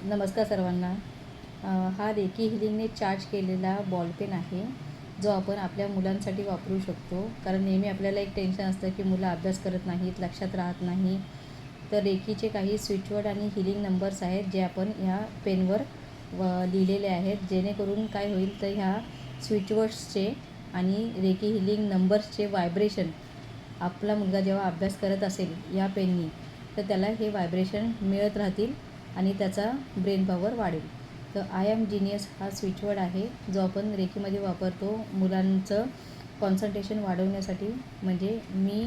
नमस्कार सर्वांना. हा रेकी हिलिंगने चार्ज केलेला बॉल पेन आहे जो आपण आपल्या मुलांसाठी वापरू शकतो. कारण नेहमी आपल्याला एक टेन्शन असतं की मुलं अभ्यास करत नाहीत लक्षात राहत नाही. तर रेकीचे काही स्विचवर्ड आणि हिलिंग नंबर्स आहेत जे आपण ह्या पेनवर व लिहिलेले आहेत. जेणेकरून काय होईल तर ह्या स्विचवर्ड्सचे आणि रेकी हिलिंग नंबर्सचे व्हायब्रेशन आपला मुलगा जेव्हा अभ्यास करत असेल या पेननी तर त्याला हे व्हायब्रेशन मिळत राहतील. आणि त्याचा ब्रेन पॉवर वाढेल. तर आय एम जिनियस हा स्विचवर्ड आहे जो आपण रेखीमध्ये वापरतो मुलांचं कॉन्सन्ट्रेशन वाढवण्यासाठी. म्हणजे मी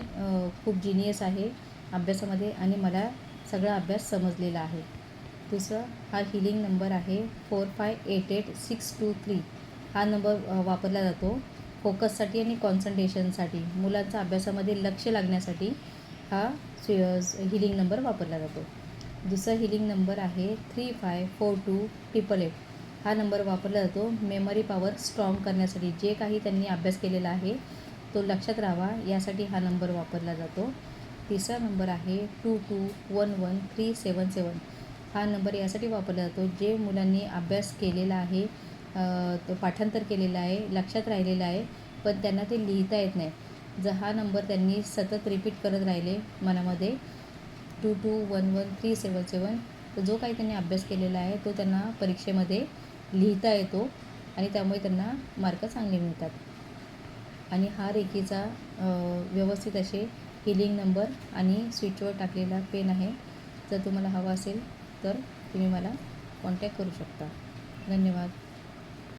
खूप जिनियस आहे अभ्यासामध्ये आणि मला सगळा अभ्यास समजलेला आहे. दुसरं हा हिलिंग नंबर आहे four five eight eight six two three हा नंबर वापरला जातो फोकससाठी आणि कॉन्सन्ट्रेशनसाठी मुलांचा अभ्यासामध्ये लक्ष लागण्यासाठी हा स्वी हिलिंग नंबर वापरला जातो. दुसरा हिलिंग नंबर आहे three five four two triple eight हा नंबर वापरला जातो मेमरी पॉवर स्ट्रॉंग करण्यासाठी. जे काही त्यांनी अभ्यास केलेला आहे तो लक्षात राहावा. यासाठी हा नंबर वापरला जातो. तिसरा नंबर आहे two two one one three seven seven हा नंबर यासाठी वापरला जातो. जे मुलांनी अभ्यास केलेला आहे तो पाठांतर केलेला आहे लक्षात राहिलेला आहे पण त्यांना ते लिहिता येत नाही. जर हा नंबर त्यांनी सतत रिपीट करत राहिले मनामध्ये two two one one three seven seven तर जो काही त्यांनी अभ्यास केलेला आहे तो त्यांना परीक्षेमध्ये लिहिता येतो आणि त्यामुळे त्यांना मार्क चांगले मिळतात. आणि हा रेखीचा व्यवस्थित असे हिलिंग नंबर आणि स्विचवर टाकलेला पेन आहे. जर तुम्हाला हवा असेल तर तुम्ही मला कॉन्टॅक्ट करू शकता. धन्यवाद.